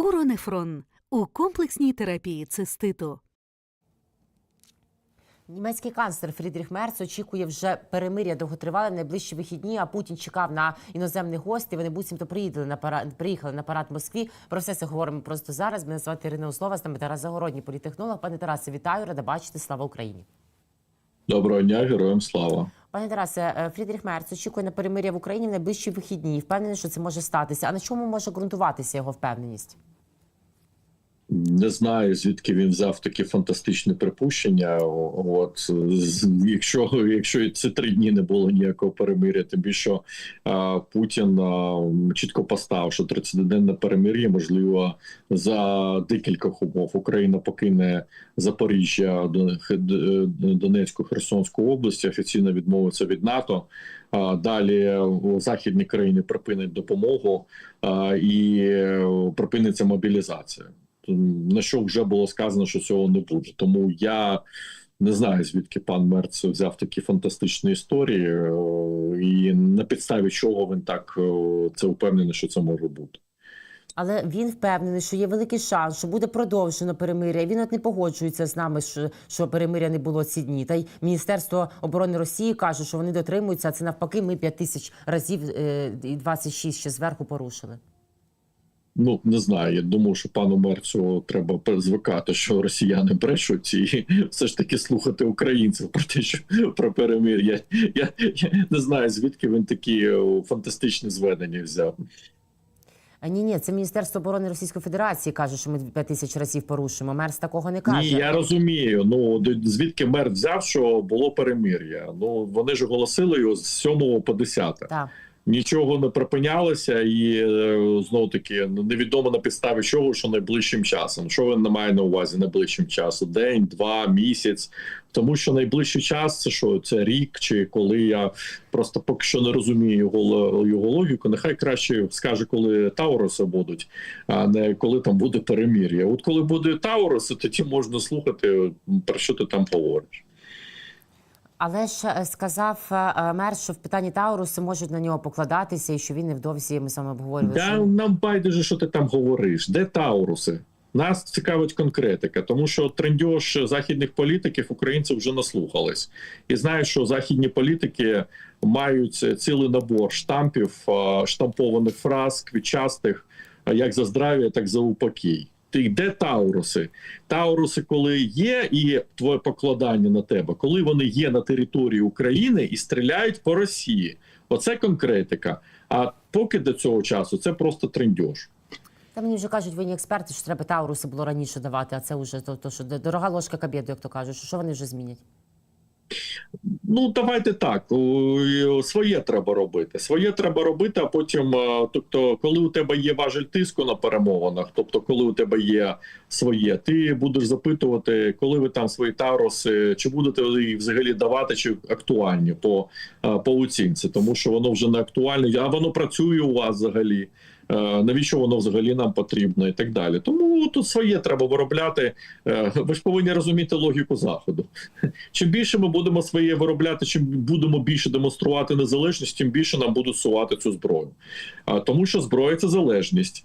Уронефрон у комплексній терапії циститу. Німецький канцлер Фрідріх Мерц очікує вже перемиря довготривале в найближчі вихідні. А Путін чекав на іноземних гостей. Вони буцімто приїхали на парад, приїхали на парад в Москві. Про все це говоримо просто зараз. Мене звати Ірина Услова, з нами Тарас Загородній, політехнолог. Пане Тарасе, вітаю, рада бачити. Слава Україні. Доброго дня, героям слава. Пане Тарасе, е, Фрідріх Мерц очікує на перемиря в Україні в найближчі вихідні. Впевнений, що це може статися. А на чому може ґрунтуватися його впевненість? Не знаю звідки він взяв такі фантастичні припущення. От якщо, якщо ці три дні не було ніякого перемиря, тим більше Путін чітко постав, що 30-денне перемир'я можливо за декількох умов. Україна покине Запоріжжя, Донецьку, Херсонську області, офіційно відмовиться від НАТО. Далі західні країни припинять допомогу і е, припиниться мобілізація. На що вже було сказано, що цього не буде. Тому я не знаю, звідки пан Мерц взяв такі фантастичні історії, е, і на підставі чого він так е, це впевнений, що це може бути. Але він впевнений, що є великий шанс, що буде продовжено перемиря. Він от не погоджується з нами, що, що перемиря не було ці дні. Та й Міністерство оборони Росії каже, що вони дотримуються. А це навпаки, ми 5 тисяч разів е, і 26 ще зверху порушили. Ну не знаю. Я думаю, що пану Мерцю треба звикати, що росіяни брешуть, і все ж таки слухати українців про те, що про перемир'я. Я, я не знаю, звідки він такі е, фантастичні зведення взяв. А ні, ні, це Міністерство оборони Російської Федерації каже, що ми 5 тисяч разів порушимо. Мерс такого не каже. Ні, я розумію. Ну звідки мер взяв, що було перемир'я. Ну вони ж оголосили його з 7 по 10. Так. Нічого не припинялося, і е, знову таки ну, невідомо на підставі чого, що найближчим часом. Що він не має на увазі найближчим часом? День, два, місяць. Тому що найближчий час це що це рік, чи коли я просто поки що не розумію його його логіку. Нехай краще скаже, коли Тауруси будуть, а не коли там буде перемір'я. От коли буде Тауруси, тоді можна слухати про що ти там говориш. Але ж е, сказав е, Мерс, що в питанні Тауруси можуть на нього покладатися, і що він невдовзі ми саме обговорювали. Да, що- нам байдуже, що ти там говориш. Де Тауруси? Нас цікавить конкретика, тому що трендьош західних політиків українці вже наслухались і знають, що західні політики мають цілий набор штампів, штампованих фраз, квітчастих, як за здрав'я, так за упокій. Ти де Тауруси? Тауруси, коли є, і твоє покладання на тебе, коли вони є на території України і стріляють по Росії. Оце конкретика. А поки до цього часу це просто трендьош. Та мені вже кажуть, ви експерти, що треба Тауруси було раніше давати, а це вже то, то що дорога ложка кабєду, як то кажуть. Що вони вже змінять? Ну давайте так. Своє треба робити. Своє треба робити, а потім, е, тобто, коли у тебе є важель тиску на перемовинах, тобто, коли у тебе є своє, ти будеш запитувати, коли ви там свої тароси, чи будете ви їх взагалі давати, чи актуальні по, е, по оцінці, тому що воно вже не актуальне, а воно працює у вас взагалі. Е, Навіщо воно взагалі нам потрібно і так далі? Тому тут своє треба виробляти. Е, Ви ж повинні розуміти логіку заходу. Чим більше ми будемо своє виробляти, чим будемо більше демонструвати незалежність, тим більше нам будуть сувати цю зброю. Тому що зброя це залежність.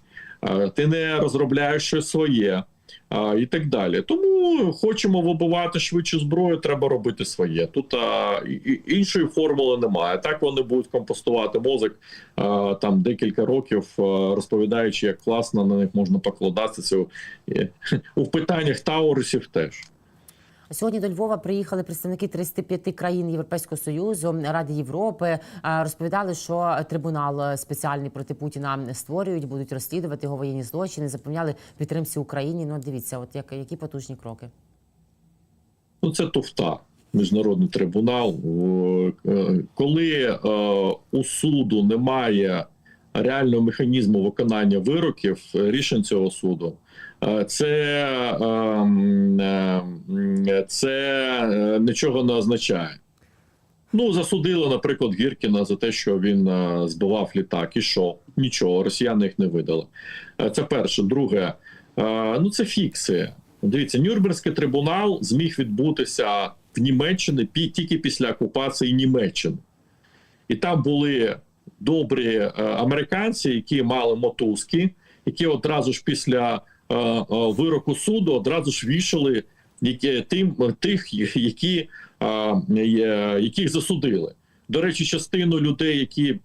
Ти не розробляєш щось своє. А, і так далі. Тому хочемо вибивати швидше зброю, треба робити своє. Тут а, і- іншої формули немає. Так вони будуть компостувати мозок а, там декілька років, а, розповідаючи, як класно на них можна покладатися. Це, У питаннях Таурусів теж. Сьогодні до Львова приїхали представники 35 країн Європейського союзу Ради Європи. Е, Розповідали, що трибунал спеціальний проти Путіна створюють, будуть розслідувати його воєнні злочини. Запевняли підтримці Україні. Ну, дивіться, от як які потужні кроки. Ну, це туфта. Міжнародний трибунал. Е, Коли е, у суду немає реального механізму виконання вироків, е, рішень цього суду, е, це, е, це нічого не означає. Ну, засудили, наприклад, Гіркіна за те, що він збивав літак. І що? Нічого, росіяни їх не видали. Це перше. Друге, ну це фікси. Дивіться, Нюрнберзький трибунал зміг відбутися в Німеччині тільки після окупації Німеччини. І там були добрі е, американці, які мали мотузки, які одразу ж після е, е, вироку суду одразу ж вішали які, тим тих, які, яких засудили. До речі, частину людей, які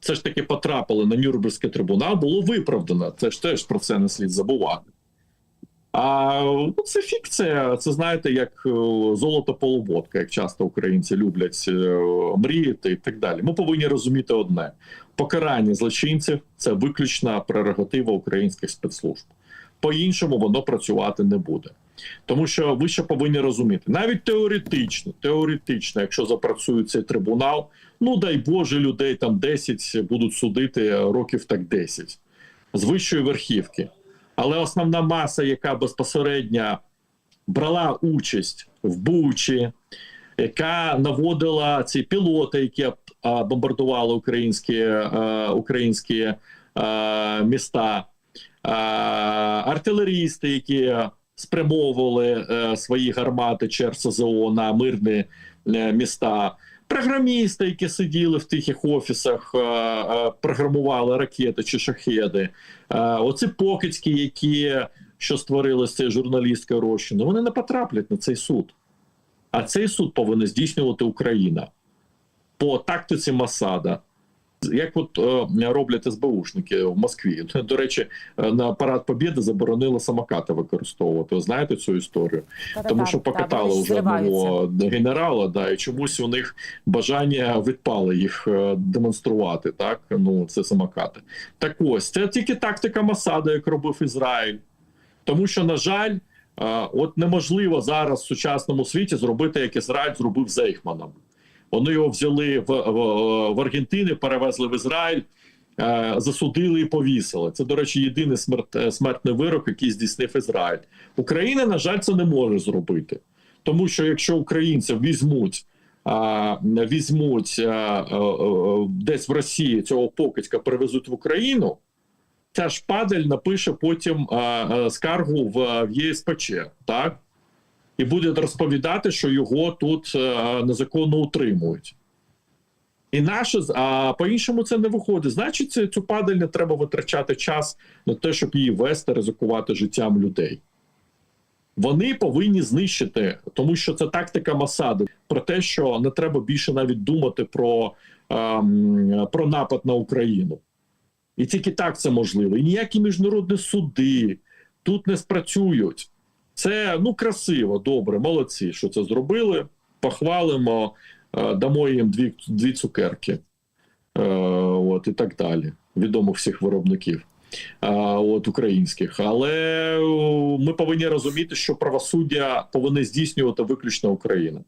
все ж таки потрапили на Нюрнберзький трибунал, було виправдано. Це ж теж про це не слід забувати. А ну, це фікція. Це знаєте, як е, золото полуботка, як часто українці люблять е, мріяти і так далі. Ми повинні розуміти одне: покарання злочинців це виключна прерогатива українських спецслужб. По-іншому воно працювати не буде. Тому що ви ще повинні розуміти, навіть теоретично, теоретично, якщо запрацює цей трибунал, ну дай Боже, людей там 10 будуть судити років так 10 з вищої верхівки. Але основна маса, яка безпосередньо брала участь в Бучі, яка наводила ці пілоти, які бомбардували українські, е, українські е, міста, е, артилерісти, які спрямовували е, свої гармати через СЗО на мирні е, міста. Програмісти, які сиділи в тихих офісах, е, е, програмували ракети чи шахеди. Е, Оці покидьки, які що створили з цієї журналістської розчини, вони не потраплять на цей суд. А цей суд повинна здійснювати Україна по тактиці Масада. Як от е, роблять СБУшники в Москві. До речі, е, на парад Побєди заборонили самокати використовувати. Ви знаєте цю історію? Тому що покатали вже одного генерала, да, і чомусь у них бажання відпали їх е, демонструвати. Так ну це самокати. Так ось це тільки тактика Масада, як робив Ізраїль. Тому що, на жаль, от неможливо зараз в сучасному світі зробити, як Ізраїль зробив з Ейхманом. Вони його взяли в, в, в Аргентини, перевезли в Ізраїль, е, засудили і повісили. Це, до речі, єдиний смерт, е, смертний вирок, який здійснив Ізраїль. Україна, на жаль, це не може зробити. Тому що якщо українців візьмуть, а, візьмуть а, а, десь в Росії цього покидька привезуть в Україну, ця шпадель напише потім а, а, скаргу в, в ЄСПЧ, так? І буде розповідати, що його тут а, незаконно утримують. І наше, а по-іншому це не виходить. Значить, цю падаль не треба витрачати час на те, щоб її вести, ризикувати життям людей. Вони повинні знищити, тому що це тактика Масаду про те, що не треба більше навіть думати про, ем, про напад на Україну. І тільки так це можливо. І ніякі міжнародні суди тут не спрацюють. Це ну красиво, добре, молодці, що це зробили. Похвалимо, е, дамо їм дві, дві цукерки. Е, от і так далі. Відомих всіх виробників. А, от українських, але ми повинні розуміти, що правосуддя повинна здійснювати виключно Україна.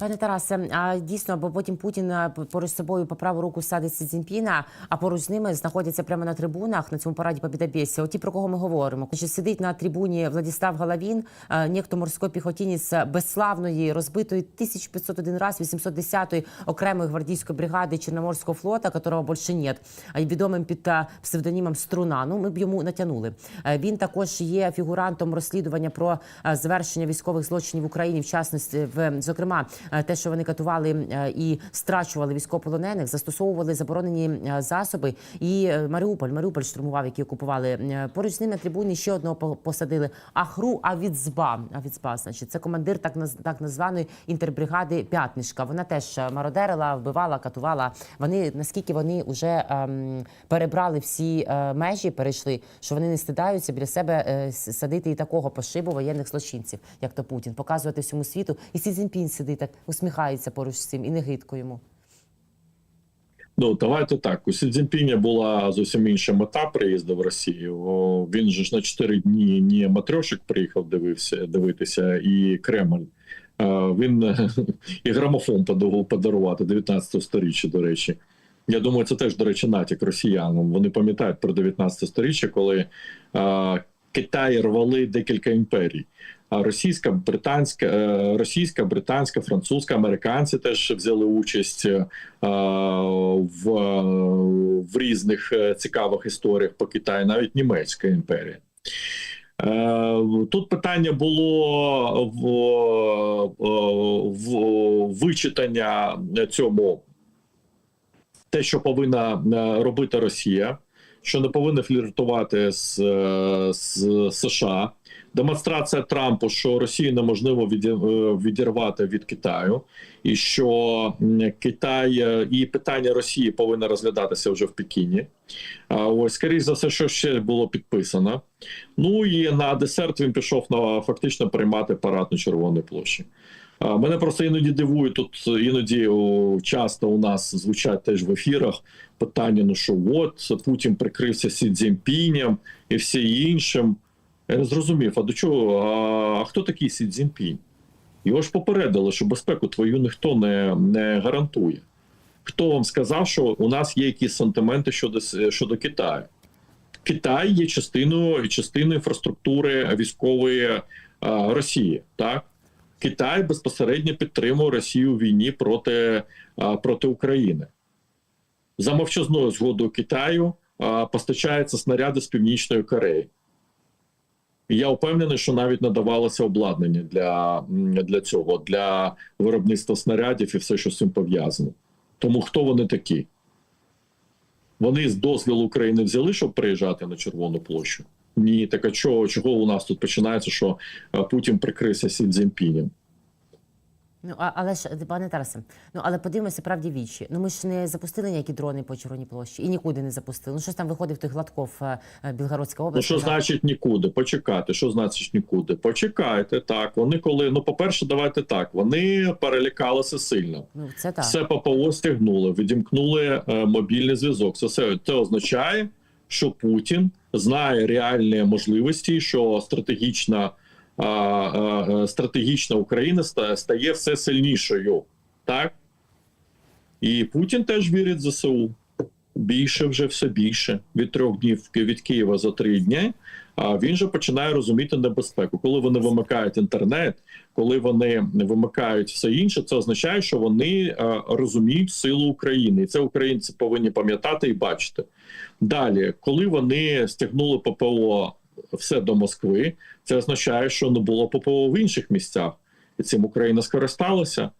Пане Тарасе, а дійсно, бо потім Путін поруч з собою по праву руку садить Сі Цзіньпіна, а поруч з ними знаходяться прямо на трибунах на цьому параді Побєдобєсія. Оті, про кого ми говоримо. Значить, сидить на трибуні Владислав Головін, а, нехто морський піхотінець безславної, розбитої 1501 раз 810-ї окремої гвардійської бригади Чорноморського флота, которого більше нет, а й відомим під псевдонімом Струна. Ну, ми б йому натягнули. Е, Він також є фігурантом розслідування про е, завершення військових злочинів в Україні, в частності, в зокрема, те, що вони катували е, і страчували військовополонених, застосовували заборонені е, засоби. І е, Маріуполь, Маріуполь штурмував, які окупували. Е, Поруч з ним на трибуні ще одного по- посадили. Ахру Авіцба. Авіцба, значить, це командир так так названої інтербригади П'ятнишка. Вона теж е, мародерила, вбивала, катувала. Вони наскільки вони вже ем, перебрали всі е, межі, перейшли, що вони не стидаються біля себе е, садити і такого пошибу воєнних злочинців, як то Путін, показувати всьому світу. І Сі Цзіньпінь сидить так, усміхається поруч з цим і не гидко йому. Ну давайте так. У Сі Цзіньпіня була зовсім інша мета приїзду в Росію. Він же ж на 4 дні не матрьошик приїхав дивився, дивитися, і Кремль. Він і грамофон подумав подарувати 19 сторіччя, до речі. Я думаю, це теж, до речі, натяк росіянам. Вони пам'ятають про 19 сторіччя, коли е, Китай рвали декілька імперій. Російська, британська, е, російська, британська, французька, американці теж взяли участь е, в, в різних е, цікавих історіях по Китаю, навіть німецька імперія. Тут питання було в, в вичитання цьому те, що повинна робити Росія. Що не повинні фліртувати з, е, з США. Демонстрація Трампу, що Росію неможливо е, відірвати від Китаю, і що Китай е, і питання Росії повинно розглядатися вже в Пекіні. Ось, скоріш за все, що ще було підписано. Ну і на десерт він пішов на фактично приймати парад на Червоній площі. А, Мене просто іноді дивує тут іноді часто у нас звучать теж в ефірах питання: ну що от Путін прикрився Сі Цзіньпінем і всі іншим. Я не зрозумів, а до чого? А, а хто такий Сі Цзіньпінь? Його ж попередили, що безпеку твою ніхто не, не гарантує. Хто вам сказав, що у нас є якісь сантименти щодо, щодо Китаю? Китай є частиною частиною інфраструктури військової е, Росії. Так Китай безпосередньо підтримує Росію у війні проти, проти України. За мовчазною згодою Китаю постачаються снаряди з Північної Кореї. Я впевнений, що навіть надавалося обладнання для, для цього, для виробництва снарядів і все, що з цим пов'язано. Тому хто вони такі? Вони з дозвілу України взяли, щоб приїжджати на Червону площу? Ні, так а чого, чого у нас тут починається, що е, Путін прикрився Сі Цзіньпінем? Ну а, але ж пане Тарасе, ну але подивимося правді вічі. Ну ми ж не запустили ніякі дрони по Червоній площі і нікуди не запустили. Ну щось там виходив той Гладков, е, е, Білгородська Ну що сказав, значить нікуди? Почекати. Що значить нікуди? Почекайте. Так, вони коли. Ну, по-перше, давайте так. Вони перелякалися сильно. Ну це так. Все ППО стягнули, відімкнули е, мобільний зв'язок. Це все це означає, що Путін знає реальні можливості, що стратегічна, а, а, а, стратегічна Україна стає все сильнішою. Так? І Путін теж вірить в ЗСУ. Більше вже все більше. Від трьох днів від Києва за три дні. А він же починає розуміти небезпеку. Коли вони вимикають інтернет, коли вони вимикають все інше, це означає, що вони е, розуміють силу України, і це українці повинні пам'ятати і бачити. Далі, коли вони стягнули ППО все до Москви, це означає, що не було ППО в інших місцях, і цим Україна скористалася.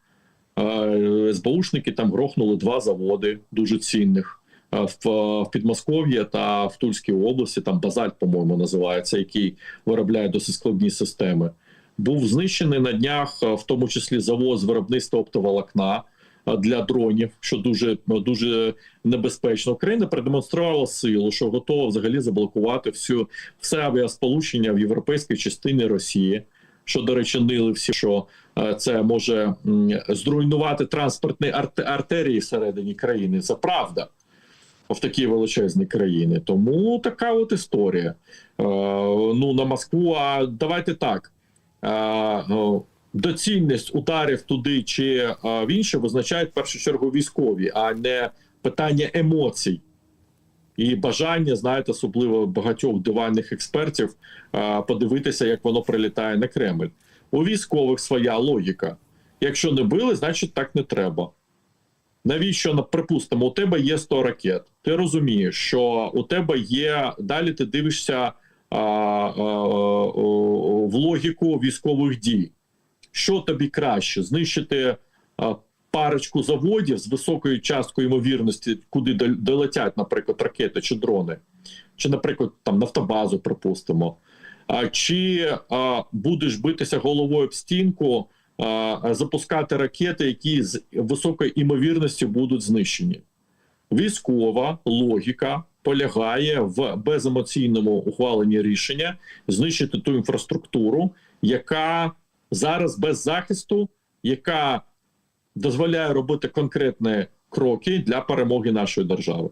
СБУшники там грохнули два заводи дуже цінних в, Підмосков'ї та в Тульській області. Там базальт, по-моєму, називається, який виробляє досить складні системи. Був знищений на днях, в тому числі завод з виробництва оптоволокна для дронів, що дуже дуже небезпечно. Україна продемонструвала силу, що готова взагалі заблокувати всю все авіасполучення в європейській частині Росії. Що, до речі, нили всі, що це може зруйнувати транспортні арте- артерії всередині країни. Це правда в такій величезній країні. Тому така от історія. Ну на Москву. А давайте так. Ну, доцільність ударів туди чи е, в інше визначають в першу чергу військові, а не питання емоцій. І бажання, знаєте, особливо багатьох диванних експертів, е, подивитися, як воно прилітає на Кремль. У військових своя логіка. Якщо не били, значить так не треба. Навіщо, припустимо, у тебе є 100 ракет. Ти розумієш, що у тебе є. Далі ти дивишся а, а, а, в логіку військових дій. Що тобі краще? Знищити а, парочку заводів з високою часткою ймовірності, куди долетять, наприклад, ракети чи дрони, чи, наприклад, там нафтобазу, припустимо. А, чи а, будеш битися головою об стінку, а, запускати ракети, які з високою імовірністю будуть знищені? Військова логіка полягає в беземоційному ухваленні рішення знищити ту інфраструктуру, яка зараз без захисту, яка дозволяє робити конкретні кроки для перемоги нашої держави.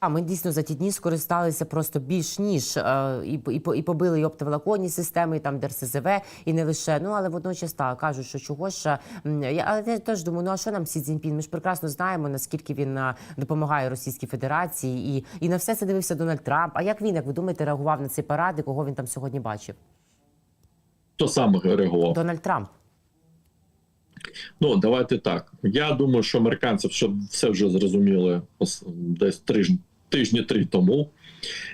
А ми дійсно за ті дні скористалися просто більш ніж е, і, і, і побили і оптоволоконні системи, і там ДРСЗВ, і не лише. Ну але водночас так кажуть, що чого ж я, але я теж думаю, ну а що нам Сі Цзіньпін? Ми ж прекрасно знаємо, наскільки він е, допомагає Російській Федерації, і, і на все це дивився Дональд Трамп. А як він, як ви думаєте, реагував на цей парад, і кого він там сьогодні бачив? Хто саме реагував? Дональд Трамп. Ну давайте так. Я думаю, що американці все, все вже зрозуміли десь тижні, тижні три тому,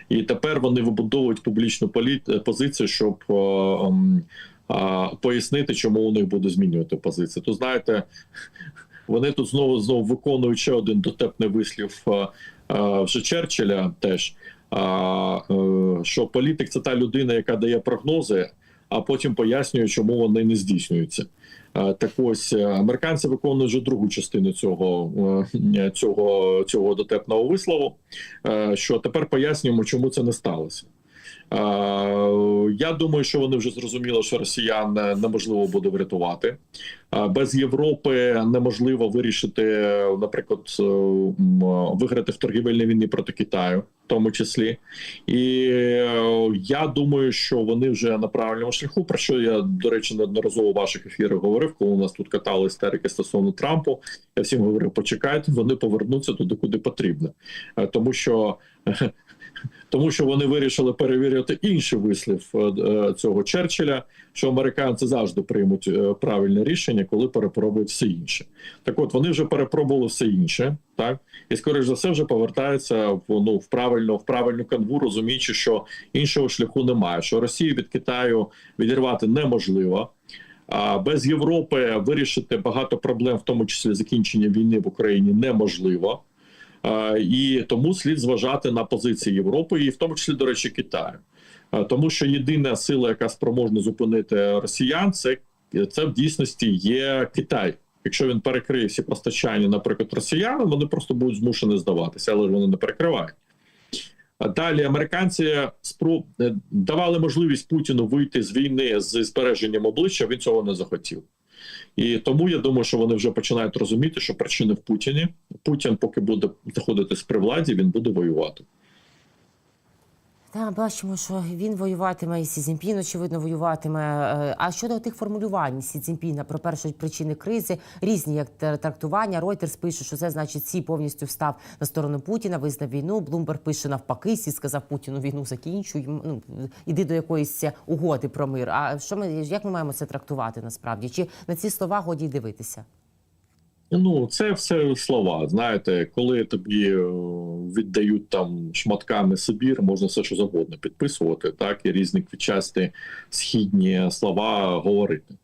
і тепер вони вибудовують публічну е, позицію, щоб е, а, пояснити, чому у них буде змінювати позицію. То знаєте, вони тут знову знову виконують ще один дотепний вислів е, е, вже Черчилля теж. а, е, Що політик це та людина, яка дає прогнози, а потім пояснює, чому вони не здійснюються. Так ось е, американці виконують вже другу частину цього, е, цього, цього дотепного вислову. е, Що тепер пояснюємо, чому це не сталося. Я думаю, що вони вже зрозуміли, що росіян е, неможливо буде врятувати. Е, Без Європи неможливо вирішити, е, наприклад, виграти в торгівельній війні проти Китаю, в тому числі. І я думаю, що вони вже на правильному шляху. Про що я, до речі, неодноразово в ваших ефірах говорив, коли у нас тут катали істерики стосовно Трампу. Я всім говорив: почекайте, вони повернуться туди, куди потрібно, тому що. Тому що вони вирішили перевірити інший вислів е, е, цього Черчилля, що американці завжди приймуть е, правильне рішення, коли перепробують все інше. Так, от вони вже перепробували все інше, так і скоріш за все вже повертаються в ну в правильну в правильну канву, розуміючи, що іншого шляху немає. Що Росію від Китаю відірвати неможливо. А без Європи вирішити багато проблем, в тому числі закінчення війни в Україні, неможливо. І тому слід зважати на позиції Європи, і в тому числі, до речі, Китаю. Тому що єдина сила, яка спроможна зупинити росіян, це, це в дійсності є Китай. Якщо він перекриє всі постачання, наприклад, росіянам, вони просто будуть змушені здаватися, але ж вони не перекривають. Далі американці спроб е, давали можливість Путіну вийти з війни з збереженням обличчя. Він цього не захотів. І тому я думаю, що вони вже починають розуміти, що причини в Путіні. Путін, поки буде знаходитись при владі, він буде воювати. Так, бачимо, що він воюватиме і Сі Цзіньпін, очевидно, воюватиме. Е, А щодо тих формулювань Сі Цзіньпіна про перші причини кризи, різні як трактування. Ройтерс пише, що це значить Сі повністю встав на сторону Путіна, визнав війну. Блумберг пише навпаки, Сі сказав Путіну війну закінчуй. Ну іди до якоїсь угоди про мир. А що ми як ми маємо це трактувати насправді? Чи на ці слова годі дивитися? Ну, це все слова. Знаєте, коли тобі е, віддають там шматками Сибір, можна все що завгодно підписувати, так і різні квітчасті східні слова говорити.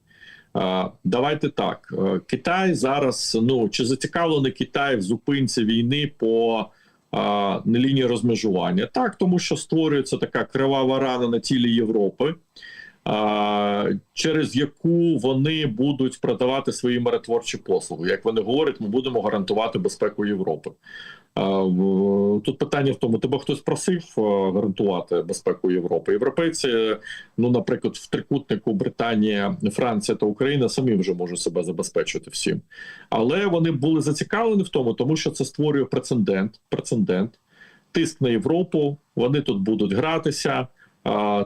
Давайте так. Е, Китай зараз. Ну чи зацікавлений Китай в зупинці війни по а, лінії розмежування? Так, тому що створюється така кривава рана на тілі Європи. Через яку вони будуть продавати свої миротворчі послуги. Як вони говорять, ми будемо гарантувати безпеку Європи. Тут питання в тому: тебе хтось просив гарантувати безпеку Європи. Європейці, ну, наприклад, в трикутнику Британія, Франція та Україна самі вже можуть себе забезпечити всім. Але вони були зацікавлені в тому, тому що це створює прецедент. Прецедент, тиск на Європу. Вони тут будуть гратися.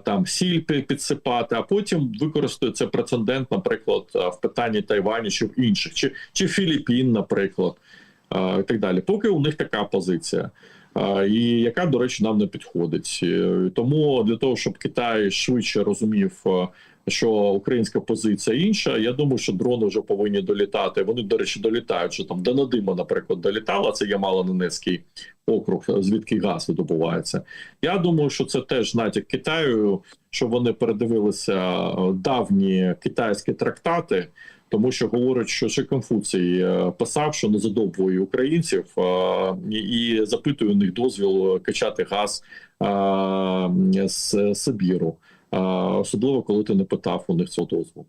Там сіль підсипати, а потім використати це прецедент, наприклад, в питанні Тайваню чи в інших, чи, чи Філіппін, наприклад, і так далі. Поки у них така позиція, і яка, до речі, нам не підходить. Тому для того, щоб Китай швидше розумів, що українська позиція інша, я думаю, що дрони вже повинні долітати. Вони, до речі, долітають. Що там до Надима, наприклад, долітала. Це Ямало-Ненецький округ, звідки газ видобувається. Я думаю, що це теж натяк Китаю, що вони передивилися е, давні китайські трактати. Тому що говорять, що ще Конфуцій е, писав, що не задовбує українців е, і, запитує у них дозвіл качати газ з Сибіру, особливо коли ти не питав у них цього дозволу.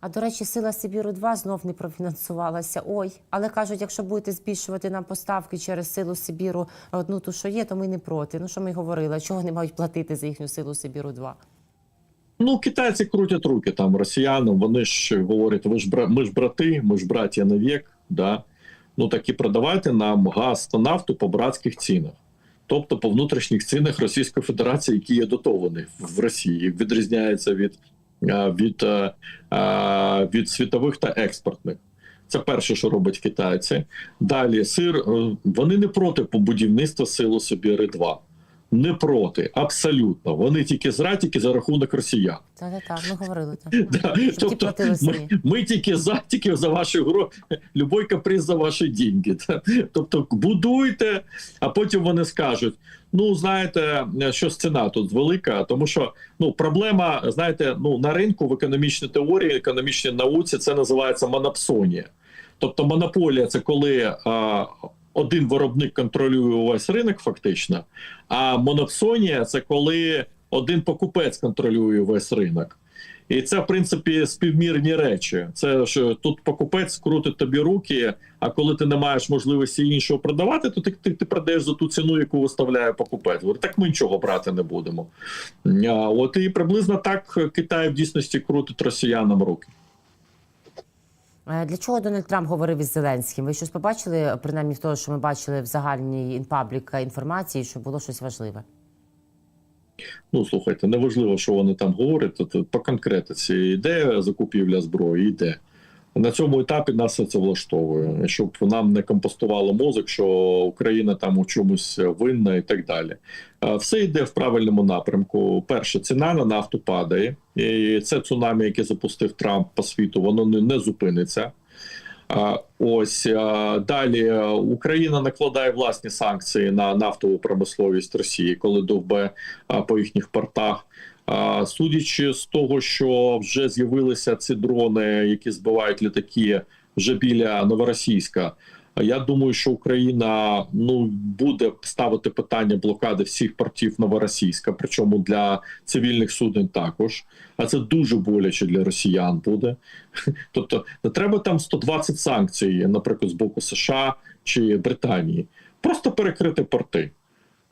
А до речі, сила Сибіру 2 знов не профінансувалася. Ой, але кажуть, якщо будете збільшувати нам поставки через силу Сибіру одну ту, що є, то ми не проти. Ну що ми говорили, чого не мають платити за їхню силу Сибіру 2 Ну, китайці крутять руки там росіянам. Вони ж говорять, ви ж бра... ми ж брати, ми ж браття на вік, да. Ну так і продавайте нам газ та нафту по братських цінах. Тобто по внутрішніх цінах Російської Федерації, які є дотовані в Росії, відрізняється від, від, а, а, від світових та експортних. Це перше, що роблять китайці. Далі сир. е, Вони не проти побудівництва силу Сибіри 2 Не проти, абсолютно. Вони тільки зра, тільки за рахунок росіян. Так, так, так, ми говорили так. Да. Тобто ми, ми тільки за тільки за ваші гроші, любой каприз за ваші деньги. Да. Тобто будуйте, а потім вони скажуть: ну знаєте, що ціна тут велика, тому що ну проблема, знаєте, ну на ринку в економічній теорії, економічній науці це називається монопсонія. Тобто монополія це коли а, один виробник контролює увесь ринок, фактично. А монопсонія це коли один покупець контролює весь ринок. І це, в принципі, співмірні речі. Це що тут покупець крутить тобі руки, а коли ти не маєш можливості іншого продавати, то ти, ти, ти продаєш за ту ціну, яку виставляє покупець. Говорить, так ми нічого брати не будемо. От і приблизно так Китай в дійсності крутить росіянам руки. Е, Для чого Дональд Трамп говорив із Зеленським? Ви щось побачили, принаймні в того, що ми бачили в загальній інпаблік інформації, що було щось важливе? Ну слухайте, неважливо, що вони там говорять. по конкретиці йде закупівля зброї, йде. На цьому етапі нас це влаштовує, щоб нам не компостувало мозок, що Україна там у чомусь винна і так далі. Все йде в правильному напрямку. Перше, ціна на нафту падає, і це цунамі, яке запустив Трамп по світу, воно не, не зупиниться. Ось далі Україна накладає власні санкції на нафтову промисловість Росії, коли довбе по їхніх портах. Судячи з того, що вже з'явилися ці дрони, які збивають літаки вже біля Новоросійська. Я думаю, що Україна ну буде ставити питання блокади всіх портів Новоросійська, причому для цивільних суден також. А це дуже боляче для росіян буде. Тобто не треба там 120 санкцій, наприклад, з боку США чи Британії. Просто перекрити порти.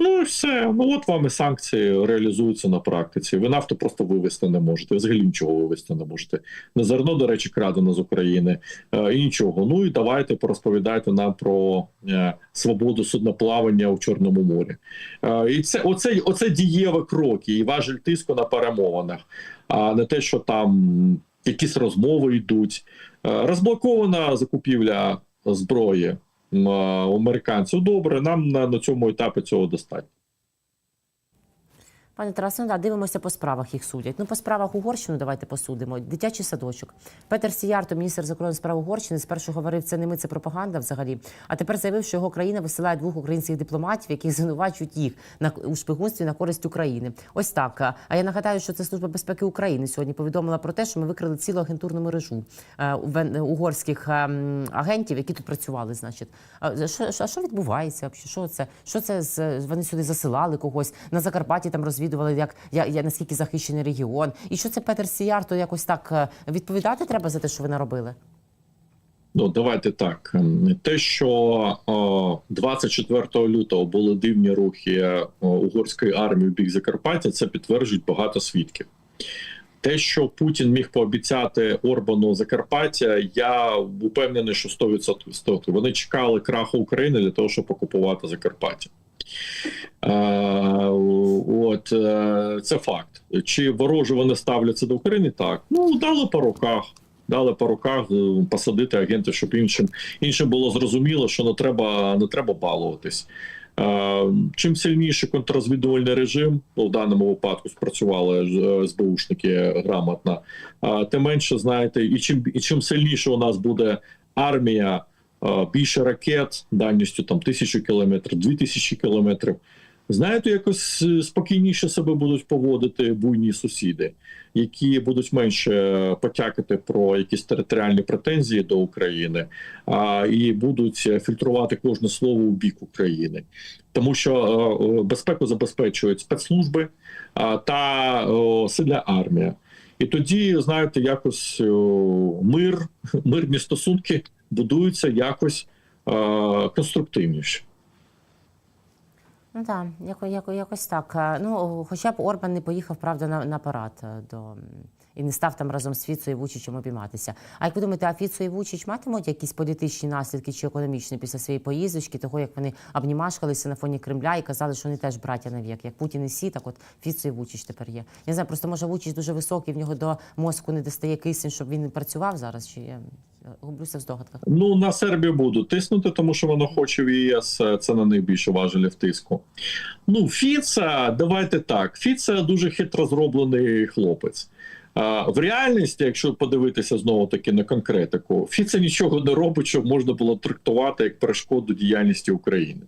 Ну і все. Ну от вам і санкції реалізуються на практиці. Ви нафту просто вивезти не можете. Взагалі нічого вивезти не можете. Не зерно, до речі, крадено з України е, і нічого. Ну і давайте порозповідайте нам про е, свободу судноплавання у Чорному морі. Е, і це оце, оце дієві кроки і важель тиску на перемовинах, а не те, що там якісь розмови йдуть. Е, розблокована закупівля зброї американців. Добре, нам на, на цьому етапі цього достатньо. Пане Тарасе, ну да, дивимося по справах їх судять. Ну, по справах Угорщину давайте посудимо. Дитячий садочок. Петер Сіярто, міністр закордонних справ Угорщини, спершу говорив, це не ми, це пропаганда взагалі. А тепер заявив, що його країна висилає двох українських дипломатів, яких звинувачують їх на у шпигунстві на користь України. Ось так. А я нагадаю, що це служба безпеки України сьогодні повідомила про те, що ми викрили цілу агентурну мережу е, угорських ем, агентів, які тут працювали. Значить, а що, а що відбувається? Що це? Що це з вони сюди засилали когось на Закарпатті? Там розвідували, як я, я наскільки захищений регіон, і що це Петер Сіяр, то якось так е, відповідати треба за те, що ви наробили? Ну, давайте так. Те, що о, 24 лютого були дивні рухи о, угорської армії в бік Закарпаття, це підтверджують багато свідків. Те, що Путін міг пообіцяти Орбану Закарпаття, я упевнений, що 100%. Вони чекали краху України для того, щоб окупувати Закарпаття. Е, от е, це факт. Чи вороже вони ставляться до України? Так. Ну дали по руках. Дали по руках е, посадити агентів, щоб іншим іншим було зрозуміло, що не треба не треба балуватись. Чим сильніший контррозвідувальний режим, ну в даному випадку спрацювали СБУшники грамотно, тим менше знаєте, і чим і чим сильніше у нас буде армія, більше ракет дальністю там тисячу кілометрів, дві тисячі кілометрів. Знаєте, якось е, спокійніше себе будуть поводити буйні сусіди, які будуть менше потякати про якісь територіальні претензії до України, а і будуть фільтрувати кожне слово у бік України, тому що е, е, безпеку забезпечують спецслужби та сильна армія. І тоді, знаєте, якось мир, мирні стосунки будуються якось е, конструктивніше. Ну так, яко, яко, якось так. Е, Ну, хоча б Орбан не поїхав, правда, на, на парад е, до і не став там разом з Фіцо і Вучичем обійматися. А як ви думаєте, а Фіцо і Вучич матимуть якісь політичні наслідки чи економічні після своєї поїздочки, того як вони обнімашкалися на фоні Кремля і казали, що вони теж браття на вік. Як Путін і Сі, так от Фіцо і Вучич тепер є. Я не знаю, просто може Вучич дуже високий, в нього до мозку не достає кисень, щоб він працював зараз. Чи гублюся в здогадках? Ну на Сербію будуть тиснути, тому що воно хоче в ЄС. Це на них більше важелів тиску. Ну, Фіца, давайте так. Фіца дуже хитро зроблений хлопець. В реальності, якщо подивитися знову таки на конкретику, Фіца нічого не робить, щоб можна було трактувати як перешкоду діяльності України.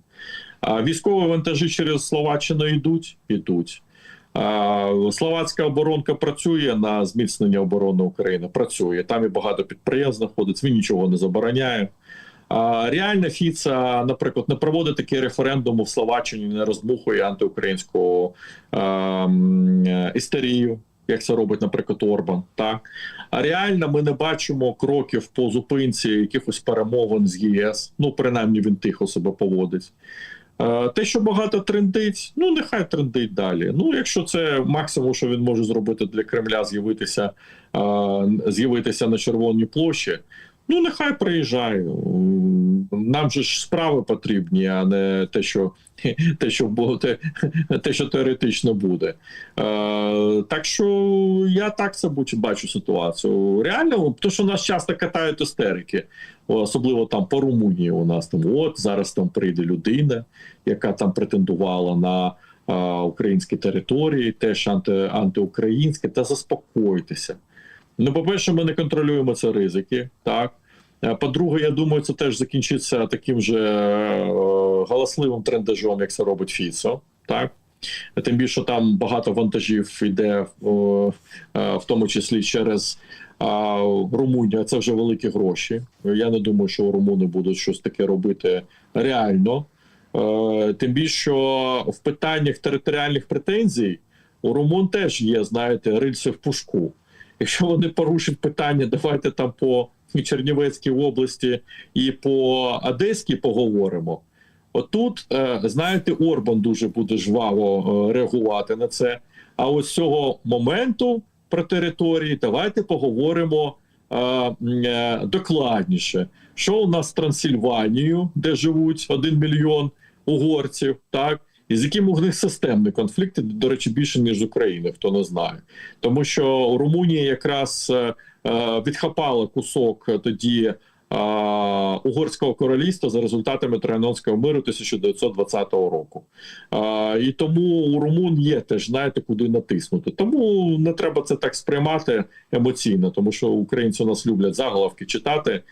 Військові вантажі через Словаччину йдуть, ідуть. Словацька оборонка працює на зміцнення оборони України. Працює там і багато підприємств знаходиться. Він нічого не забороняє. А, реально Фіца, наприклад, не проводить такі референдуми в Словаччині, не роздмухує антиукраїнську істерію, як це робить, наприклад, Орбан. Так а реально ми не бачимо кроків по зупинці якихось перемовин з ЄС. Ну, принаймні він тихо себе поводить. Е, Те, що багато трендить, ну нехай трендить далі. Ну, якщо це максимум, що він може зробити для Кремля, з'явитися е, з'явитися на Червоній площі. Ну, нехай приїжджає. Нам же ж справи потрібні, а не те, що те, що буде, те, що теоретично буде. Е, так що я так це бачу- ситуацію. Реально, то, що нас часто катають істерики, особливо там по Румунії. У нас там от зараз там прийде людина, яка там претендувала на е, українські території, теж анти, антиукраїнське, та заспокойтеся. Ну, по-перше, ми не контролюємо це ризики. Так. Е, По-друге, я думаю, це теж закінчиться таким же е, галасливим трендажом, як це робить Фіцо. Так. Тим більше там багато вантажів йде, е, в тому числі через Румунію. Це вже великі гроші. Я не думаю, що румуни будуть щось таке робити реально. Тим більше що в питаннях територіальних претензій у румун теж є, знаєте, рильці в пушку. Якщо вони порушать питання, давайте там по Чернівецькій області і по Одеській поговоримо. Отут, е, знаєте, Орбан дуже буде жваво е, реагувати на це. А ось цього моменту про території давайте поговоримо е, докладніше. Що у нас з Трансильванією, де живуть один мільйон угорців, так і з яким у них системний конфлікт, до речі, більше ніж з України, хто не знає, тому що Румунія якраз е, е, кусок тоді угорського королівства за результатами Троянонського миру 1920 року. Е, і тому у румун є теж знаєте, куди натиснути. Тому не треба це так сприймати емоційно, тому що українці у нас люблять заголовки читати,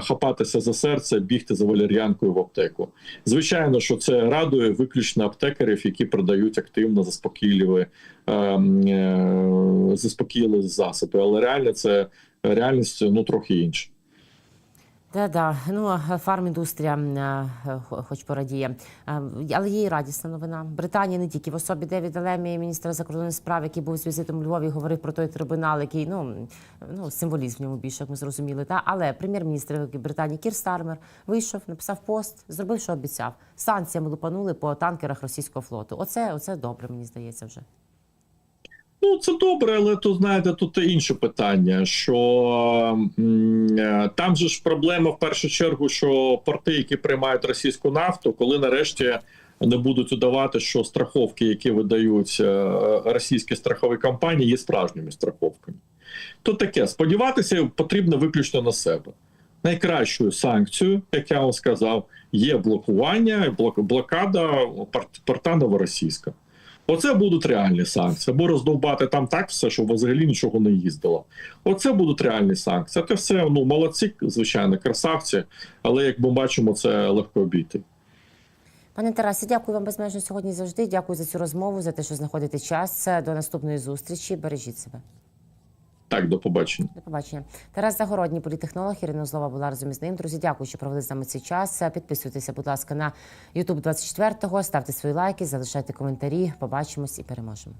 хапатися за серце, бігти за валер'янкою в аптеку. Звичайно, що це радує виключно аптекарів, які продають активно заспокійливі, е, е, заспокійливі засоби. Але реально це реальність ну трохи інша. Да, да. Ну фарміндустрія е, хоч порадіє. Але є і радісна новина. Британія не тільки в особі Девіда Лемі, міністра закордонних справ, який був з візитом у Львові, говорив про той трибунал, який ну, ну символізм в ньому більше, як ми зрозуміли. Та але прем'єр-міністр Британії Кір Стармер вийшов, написав пост, зробив, що обіцяв. Санкціями лупанули по танкерах російського флоту. Оце, оце добре, мені здається, вже. Ну, це добре, але тут знаєте, тут інше питання. Що е, там же ж проблема в першу чергу, що порти, які приймають російську нафту, коли нарешті не будуть удавати, що страховки, які видають е, російські страхові компанії, є справжніми страховками. То таке сподіватися потрібно виключно на себе. Найкращою санкцією, як я вам сказав, є блокування, блок- блокада порт- порта новоросійська. Оце будуть реальні санкції. Або роздовбати там так все, щоб взагалі нічого не їздило. Оце будуть реальні санкції. Це все ну молодці, звичайно, красавці, але як ми бачимо, це легко обійти. Пане Тарасе, дякую вам безмежно сьогодні завжди. Дякую за цю розмову, за те, що знаходите час. До наступної зустрічі. Бережіть себе. Так, до побачення. До побачення. Тарас Загородній, політехнолог, Ірина Злова була разом із ним. Друзі, дякую, що провели з нами цей час. Підписуйтеся, будь ласка, на YouTube 24-го, ставте свої лайки, залишайте коментарі. Побачимось і переможемо.